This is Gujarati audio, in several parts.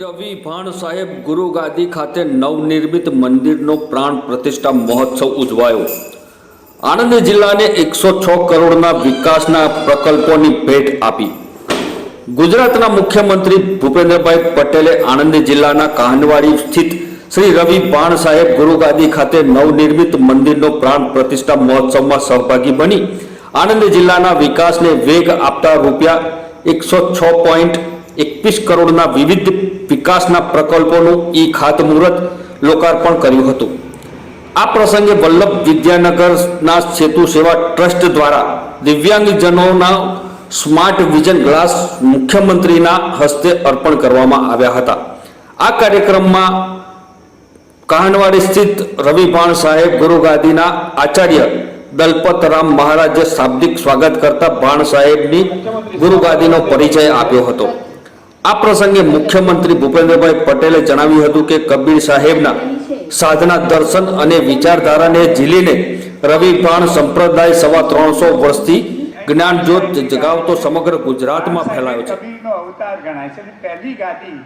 રવિ ભાણ સાહેબ ગુરુગાદી ખાતે નવનિર્મિત મંદિરનો પ્રાણ પ્રતિષ્ઠા મહોત્સવ ઉજવાયો. આણંદ જિલ્લાને એકસો છ કરોડના વિકાસના પ્રકલ્પોની ભેટ આપી. ગુજરાતના મુખ્યમંત્રી ભૂપેન્દ્રભાઈ પટેલે આણંદ જિલ્લાના કાહનવાડી સ્થિત શ્રી રવિ ભાણ સાહેબ ગુરુગાદી ખાતે નવનિર્મિત મંદિરનો પ્રાણ પ્રતિષ્ઠા મહોત્સવમાં સહભાગી બની. આણંદ જિલ્લાના વિકાસને વેગ આપતા રૂપિયા એકસો છ પોઈન્ટ એકવીસ કરોડના વિવિધ વિકાસના પ્રકલ્પોનું ઈ ખાતમુહૂર્ત લોકાર્પણ કર્યું હતું. આ પ્રસંગે વલ્લભ વિદ્યાનગરના સેતુ સેવા ટ્રસ્ટ દ્વારા દિવ્યાંગજનોના સ્માર્ટ વિઝન ગ્લાસ મુખ્યમંત્રીના હસ્તે અર્પણ કરવામાં આવ્યા હતા. આ કાર્યક્રમમાં કાહનવાડી સ્થિત રવિભાણ સાહેબ ગુરુગાદીના આચાર્ય દલપતરામ મહારાજે શાબ્દિક સ્વાગત કરતા ભાણ સાહેબની ગુરુગાદીનો પરિચય આપ્યો હતો. આ પ્રસંગે મુખ્યમંત્રી ભૂપેન્દ્રભાઈ પટેલે જણાવ્યું હતું કે કબીર સાહેબના સાધના દર્શન અને વિચારધારાને ઝીલીને રવિભાણ સંપ્રદાય સવા ત્રણસો વર્ષથી જ્ઞાન જ્યોત જગાવતો સમગ્ર ગુજરાતમાં ફેલાયો છે. અવતાર ગણાય છે પહેલી ગાદી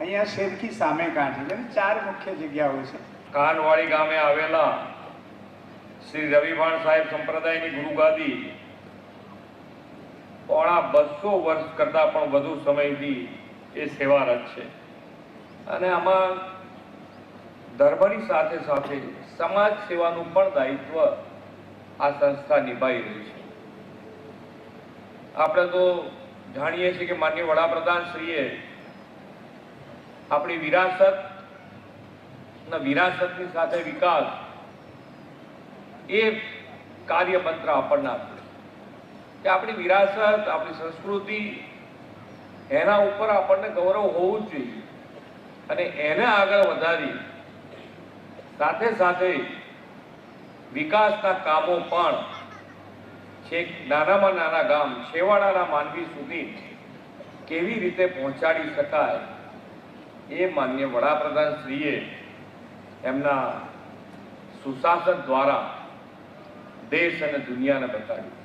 અહીંયા શેરખી સામે કાંઠે છે ચાર મુખ્ય જગ્યાઓ છે. કાનવાડી ગામે આવેલા શ્રી રવિભાણ સાહેબ સંપ્રદાયની ગુરુગાદી પોણા બસો વર્ષ કરતા પણ વધુ સમયથી એ સેવારત છે. અને આમાં ધર્મની સાથે સાથે સમાજ સેવાનું પણ દાયિત્વ આ સંસ્થા નિભાવી રહી છે. આપણે તો જાણીએ છીએ કે માન્ય વડાપ્રધાન શ્રીએ આપણી વિરાસત વિરાસતની સાથે વિકાસ એ કાર્ય મંત્ર આપણને આપ્યું કે આપણી વિરાસત, આપણી સંસ્કૃતિ, એના ઉપર આપણને ગૌરવ હોવું જ જોઈએ. અને એને આગળ વધારી સાથે સાથે વિકાસના કામો પણ છેક નાનામાં નાના ગામ, છેવાડાના માનવી સુધી કેવી રીતે પહોંચાડી શકાય એ માન્ય વડાપ્રધાન શ્રીએ એમના સુશાસન દ્વારા દેશ અને દુનિયાને બતાવ્યું.